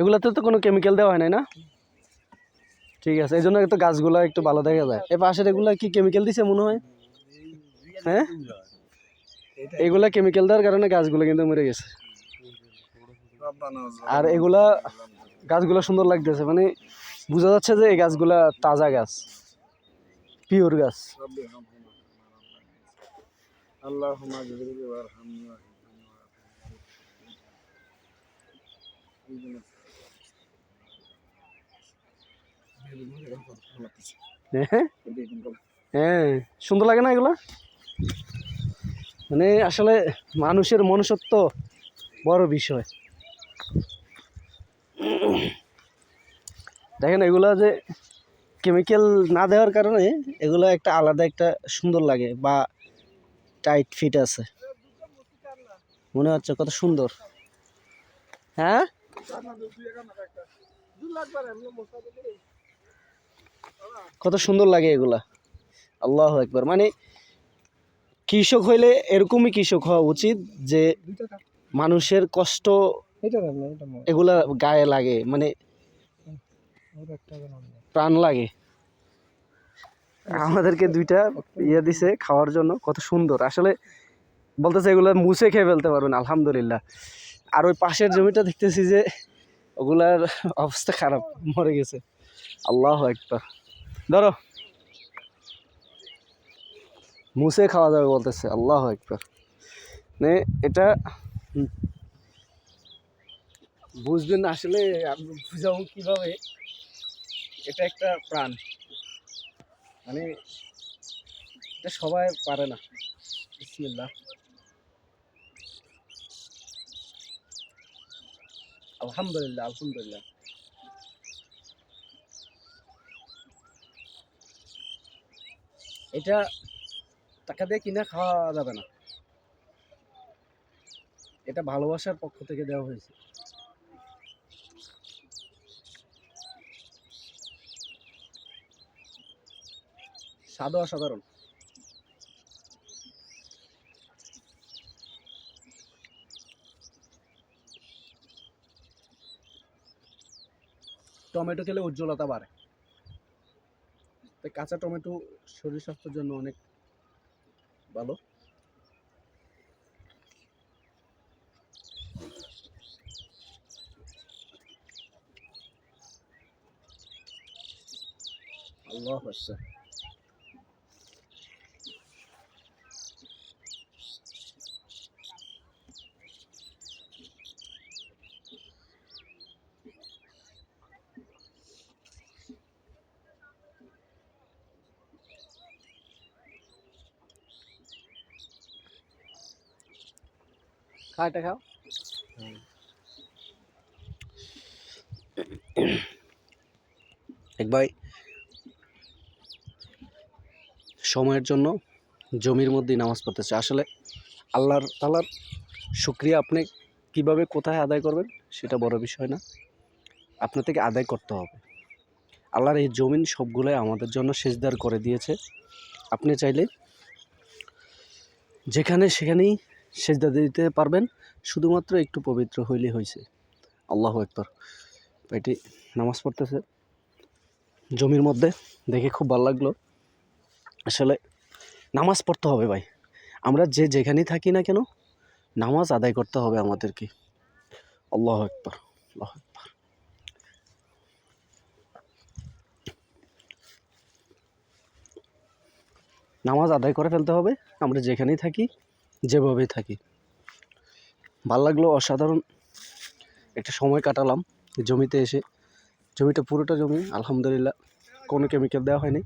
এগুলাতে তো কোনো কেমিক্যাল দেওয়া হয় নাই না? ঠিক আছে এই জন্য তো গাছগুলো একটু ভালো দেখা যায়। এ পাশের এগুলো কি কেমিক্যাল দিছে মনে হয়? হ্যাঁ? এগুলা কেমিক্যাল দেওয়ার কারণে গাছগুলো কিন্তু মরে গেছে। আর এগুলা গাছগুলো সুন্দর লাগতেছে মানে বোঝা যাচ্ছে যে এই গাছগুলা তাজা গাছ পিওর গাছ। اللهم اغفر لي وارحمني واهدني وعافني হ্যাঁ হ্যাঁ সুন্দর লাগে না এগুলা মানে আসলে মানুষের মনুষ্যত্ব বড় বিষয় দেখেন এগুলা যে কেমিক্যাল না দেওয়ার কারণে এগুলো একটা আলাদা একটা সুন্দর লাগে বা টাইট ফিট আছে। মনে হচ্ছে কত সুন্দর। হ্যাঁ? কত সুন্দর লাগে এগুলা। আল্লাহ একবার মানে কৃষক হইলে এরকমই কৃষক হওয়া উচিত যে মানুষের কষ্ট এগুলা গায়ে লাগে। মানে প্রাণ লাগে। আমাদেরকে দুইটা ইয়ে দিছে খাওয়ার জন্য, কত সুন্দর। আসলে বলতেছে এগুলো মুছে খেয়ে ফেলতে পারবেন, আলহামদুলিল্লাহ। আর ওই পাশের জমিটা দেখতেছি যে ওগুলার অবস্থা খারাপ, মরে গেছে। আল্লাহ একটা ধরো। মুছে খাওয়া যাবে বলতেছে, আল্লাহ একবার মানে এটা বুঝবেন আসলে বুঝাবো কীভাবে। এটা একটা প্রাণ। মানে এটা সবাই পারে না। বিসমিল্লাহ। আলহামদুলিল্লাহ আলহামদুলিল্লাহ। এটা টাকা দিয়ে কিনে খাওয়া যাবে না। এটা ভালোবাসার পক্ষ থেকে দেওয়া হয়েছে। স্বাদও অসাধারণ। টমেটো খেলে উজ্জ্বলতা বাড়ে। তাই কাঁচা টমেটো শরীর স্বাস্থ্যের জন্য অনেক ভালো। আল্লাহ হাসছে খাও এটা খাও। এক ভাই, সময়ের জন্য জমির মধ্যেই নামাজ পড়তেছে। আসলে আল্লাহর তালার শুক্রিয়া আপনি কীভাবে কোথায় আদায় করবেন সেটা বড় বিষয় না। আপনার থেকে আদায় করতে হবে। আল্লাহর এই জমিন সবগুলোই আমাদের জন্য সেজদার করে দিয়েছে। আপনি চাইলে যেখানে সেখানেই সেজদা দিতে পারবেন। শুধুমাত্র একটু পবিত্র হইলেই হয়েছে। আল্লাহ একবার এটি নামাজ পড়তেছে। জমির মধ্যে দেখে খুব ভালো লাগল। আসলে নামাজ পড়তে হবে ভাই। আমরা যে যেখানেই থাকি না কেন, নামাজ আদায় করতে হবে আমাদেরকে। আল্লাহ একবার আল্লাহ একবার নামাজ আদায় করে ফেলতে হবে। আমরা যেখানেই থাকি যেভাবেই থাকি। ভালো লাগল অসাধারণ একটা সময় কাটালাম জমিতে এসে। জমিটা পুরোটা জমি, আলহামদুলিল্লাহ, কোনো কেমিক্যাল দেওয়া হয়নি।